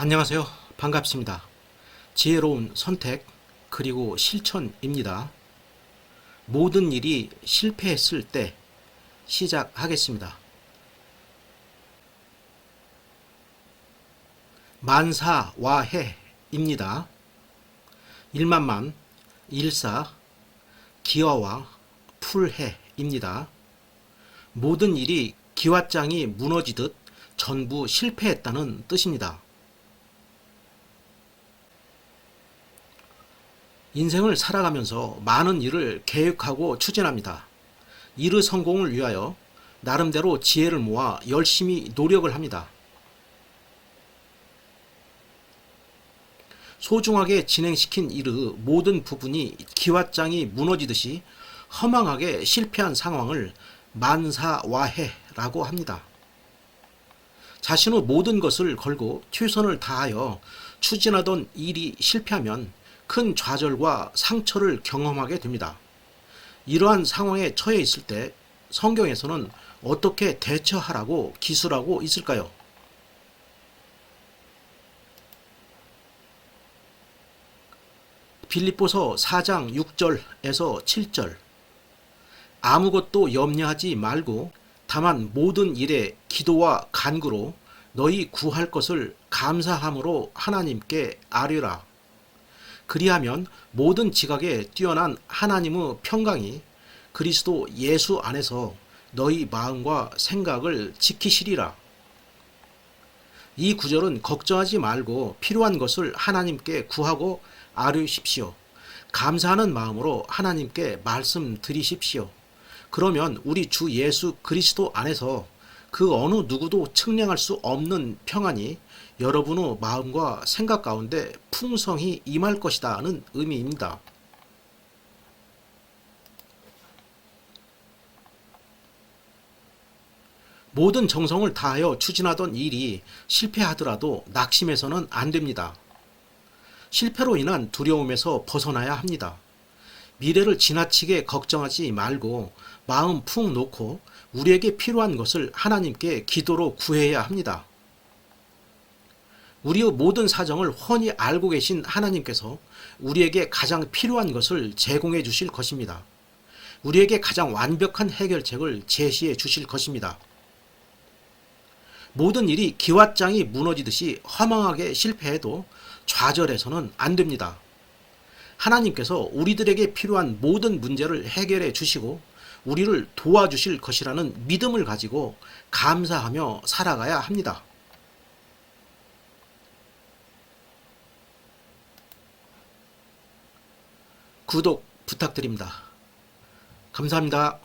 안녕하세요. 반갑습니다. 지혜로운 선택 그리고 실천입니다. 모든 일이 실패했을 때 시작하겠습니다. 만사와해입니다. 일만만, 일사, 기어와 풀해입니다. 모든 일이 기왓장이 무너지듯 전부 실패했다는 뜻입니다. 인생을 살아가면서 많은 일을 계획하고 추진합니다. 일의 성공을 위하여 나름대로 지혜를 모아 열심히 노력을 합니다. 소중하게 진행시킨 일의 모든 부분이 기왓장이 무너지듯이 허망하게 실패한 상황을 만사와해라고 합니다. 자신의 모든 것을 걸고 최선을 다하여 추진하던 일이 실패하면 큰 좌절과 상처를 경험하게 됩니다. 이러한 상황에 처해 있을 때 성경에서는 어떻게 대처하라고 기술하고 있을까요? 빌립보서 4장 6절에서 7절 아무것도 염려하지 말고 다만 모든 일에 기도와 간구로 너희 구할 것을 감사함으로 하나님께 아뢰라. 그리하면 모든 지각에 뛰어난 하나님의 평강이 그리스도 예수 안에서 너희 마음과 생각을 지키시리라. 이 구절은 걱정하지 말고 필요한 것을 하나님께 구하고 아뢰십시오. 감사하는 마음으로 하나님께 말씀드리십시오. 그러면 우리 주 예수 그리스도 안에서 그 어느 누구도 측량할 수 없는 평안이 여러분의 마음과 생각 가운데 풍성히 임할 것이다 는 의미입니다. 모든 정성을 다하여 추진하던 일이 실패하더라도 낙심해서는 안 됩니다. 실패로 인한 두려움에서 벗어나야 합니다. 미래를 지나치게 걱정하지 말고 마음 푹 놓고 우리에게 필요한 것을 하나님께 기도로 구해야 합니다. 우리의 모든 사정을 훤히 알고 계신 하나님께서 우리에게 가장 필요한 것을 제공해 주실 것입니다. 우리에게 가장 완벽한 해결책을 제시해 주실 것입니다. 모든 일이 기왓장이 무너지듯이 허망하게 실패해도 좌절해서는 안 됩니다. 하나님께서 우리들에게 필요한 모든 문제를 해결해 주시고 우리를 도와주실 것이라는 믿음을 가지고 감사하며 살아가야 합니다. 구독 부탁드립니다. 감사합니다.